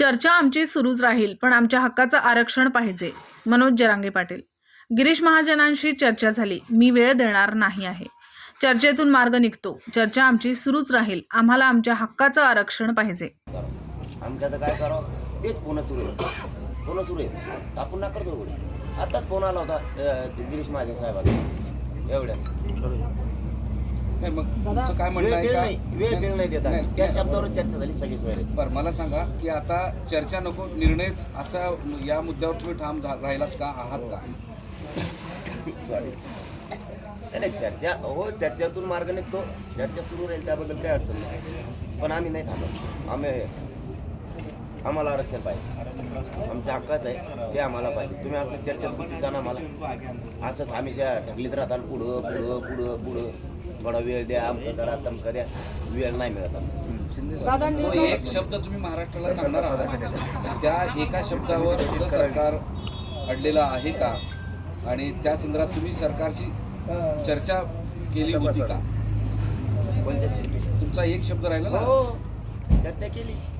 चर्चा आमची सुरूच राहील पण आमच्या हक्काचं आरक्षण पाहिजे मनोज जरांगे पाटील. गिरीश महाजनांशी चर्चा झाली मी वेळ देणार नाही आहे. चर्चेतून मार्ग निघतो चर्चा आमची सुरूच राहील आम्हाला आमच्या हक्काचं आरक्षण पाहिजे. आमच्याचं काय करावं? तेच फोन सुरू आहे. सुरू आहे. आपण ना करतो आताच फोन आला होता गिरीश महाजन साहेबांना. एवढ्या नाही मग तुमचं काय म्हणणं वेळ आहे दिला का? नाही वेळ दिला नाही देता नाही, त्या नाही. शब्दावर चर्चा झाली सगळी सोयऱ्याची बरं मला सांगा की आता चर्चा नको निर्णयच असा या मुद्द्यावर तुम्ही ठाम झा- राहिलात का? आहात का? नाही नाही, चर्चा हो चर्चेतून मार्ग निघतो. चर्चा सुरू राहील त्याबद्दल काही अडचण नाही. पण आम्ही नाही थांबत. आम्ही आम्हाला आरक्षण पाहिजे. आमच्या हक्काच आहे. ते आम्हाला पाहिजे. तुम्ही असं चर्चेत ना आम्हाला. असंच आम्ही ज्या ढकलीत राहताल पुढं पुढं पुढं पुढं. थोडा वेळ द्या अमकं करा तमकं द्या. वेळ नाही मिळत आमचा. तो एक शब्द तुम्ही महाराष्ट्राला सांगणार आहात? त्या एका शब्दावर सरकार अडलेलं आहे का? आणि त्या संदर्भात तुम्ही सरकारशी चर्चा केली होती का? तुमचा एक शब्द राहिला ना? हो. चर्चा केली. हां.